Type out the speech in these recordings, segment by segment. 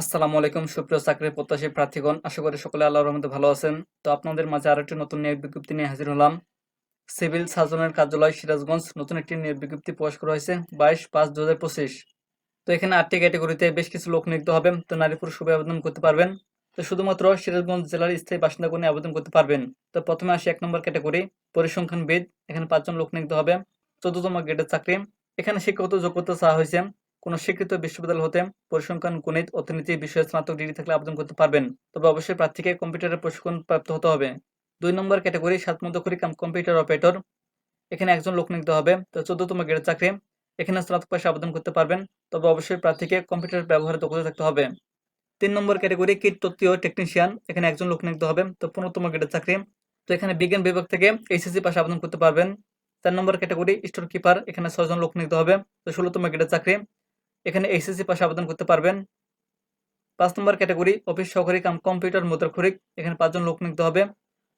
আসসালামু আলাইকুম, সুপ্রিয় চাকরির প্রত্যাশী প্রার্থীগণ। আশা করি সকলে আল্লাহর রহমতে ভালো আছেন। তো আপনাদের মাঝে আরও একটি নতুন নিয়োগ বিজ্ঞপ্তি নিয়ে হাজির হলাম। সিভিল সার্জনের কার্যালয় সিরাজগঞ্জ নতুন একটি নিয়োগ বিজ্ঞপ্তি প্রকাশ করা হয়েছে, বাইশ পাঁচ দু তো এখানে আটটি ক্যাটাগরিতে বেশ কিছু লোক নিয়োগ হবে তো নারী পুরুষ সবাই আবেদন করতে পারবেন। তো শুধুমাত্র সিরাজগঞ্জ জেলার স্থায়ী বাসিন্দাগণ আবেদন করতে পারবেন। তো প্রথমে আসি এক নম্বর ক্যাটাগরি পরিসংখ্যানবিদ এখানে পাঁচজন লোক নিয়োগ হবে, চোদ্দতম গ্রেডের চাকরি। এখানে শিক্ষাগত যোগ্যতা চাওয়া হয়েছে। কোনো স্বীকৃত বিশ্ববিদ্যালয় হতে পরিসংখ্যান, গণিত, অর্থনীতি, বিষয়ে, স্নাতক ডিগ্রি থাকলে আবেদন করতে পারবেন। তবে অবশ্যই প্রার্থীকে কম্পিউটারের প্রশিক্ষণ প্রাপ্ত হতে হবে। দুই নম্বর ক্যাটাগরি, সাত মধ্যকরি কাম, কম্পিউটার অপারেটর। এখানে একজন লোক নিতে হবে। তো চোদ্দতম গ্রেডের চাকরি। এখানে স্নাতক পাশে আবেদন করতে পারবেন। তবে অবশ্যই প্রার্থীকে কম্পিউটার ব্যবহারে দক্ষতা থাকতে হবে। তিন নম্বর ক্যাটাগরি, কিট তত্ত্বীয় টেকনিশিয়ান। এখানে একজন লোক নিতে হবে। তো পনেরোতম গ্রেডের চাকরি। তো এখানে বিজ্ঞান বিভাগ থেকে এইচএসসি পাশে আবেদন করতে পারবেন। চার নম্বর ক্যাটাগরি স্টোর কিপার এখানে ছয়জন লোক নিতে হবে। তো ষোলোতম গ্রেডের চাকরি। এখানে এইচএসসি পাশে আবেদন করতে পারবেন। পাঁচ নম্বর ক্যাটাগরি, অফিস, সহকারী কাম, কম্পিউটার, মুদ্রাক্ষরিক, এখানে পাঁচজন লোক নিতে হবে।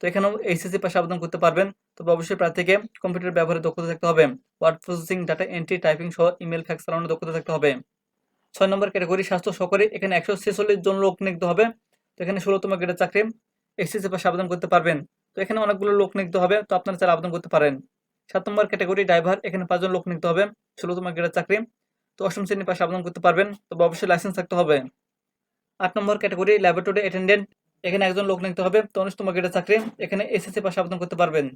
তো এখানেও এইচএসসি পাশে আবেদন করতে পারবেন। তবে অবশ্যই প্রার্থীকে কম্পিউটার ব্যবহারে দক্ষতা থাকতে হবে। Word processing, data entry, typing সহ ইমেল ফ্যাক্স চালানোর দক্ষতা থাকতে হবে। ছয় নম্বর ক্যাটাগরি, স্বাস্থ্য সহকারী, এখানে একশো ছেচল্লিশ জন লোক নিতে হবে। তো এখানে ষোলোতম গ্রেডের চাকরি এইচএসসি পাশে আবেদন করতে পারবেন। তো এখানে অনেকগুলো লোক নিতে হবে। তো আপনারা চাইলে আবেদন করতে পারেন। সাত নম্বর ক্যাটাগরি, ড্রাইভার, এখানে পাঁচজন লোক নিতে হবে। ষোলোতম গ্রেডের চাকরি তো অষ্টম শ্রেণির পাশে আবেদন করতে পারবেন, তবে অবশ্যই লাইসেন্স থাকতে হবে। আট নম্বর ক্যাটাগরি ল্যাবরেটরি অ্যাটেন্ডেন্ট এখানে একজন লোক নিতে হবে তো উনিশতম গ্রেডের চাকরি, এখানে এসএসসি পাশে আবেদন করতে পারবেন।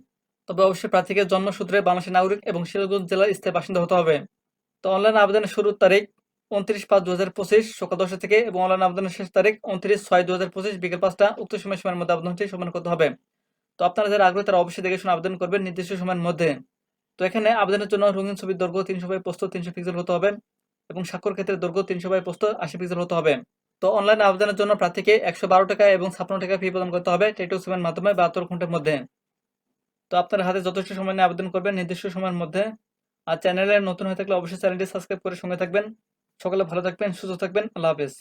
তবে অবশ্যই প্রার্থীকে জন্মসূত্রে বাংলাদেশের নাগরিক এবং সিরাজগঞ্জ জেলার স্থায়ী বাসিন্দা হতে হবে। তো অনলাইন আবেদনের শুরুর তারিখ উনত্রিশ পাঁচ দু হাজার পঁচিশ, সকাল দশটা থেকে এবং অনলাইন আবেদনের শেষ তারিখ উনত্রিশ ছয় দু হাজার পঁচিশ, বিকেল পাঁচটা, উক্ত সময় সময়ের মধ্যে আবেদনটি সমাধান করতে হবে। তো আপনারা যারা আগ্রহী, তারা অবশ্যই দেখে শুনে আবেদন করবেন নির্দিষ্ট সময়ের মধ্যে। তো এখানে আবেদনের জন্য রঙিন ছবির দৈর্ঘ্য তিনশো বাই পোস্ত তিনশো পিক্সেল হতে হবে এবং স্বাক্ষর ক্ষেত্রে দৈর্ঘ্য তিনশো বাই পোস্ত আশি পিক্সেল হতে হবে। তো অনলাইন আবেদনের জন্য প্রার্থীকে একশো বারো টাকা এবং ছাপ্পান্ন টাকা ফি প্রদান করতে হবে টেটু সেভেন মাধ্যমে বাহাত্তর ঘণ্টার মধ্যে। তো আপনার হাতে যথেষ্ট সময় নিয়ে আবেদন করবেন নির্দিষ্ট সময়ের মধ্যে। আর চ্যানেলে নতুন হয়ে থাকলে অবশ্যই চ্যানেলটি সাবস্ক্রাইব করে সঙ্গে থাকবেন। সকলে ভালো থাকবেন, সুস্থ থাকবেন, আল্লাহ হাফেজ।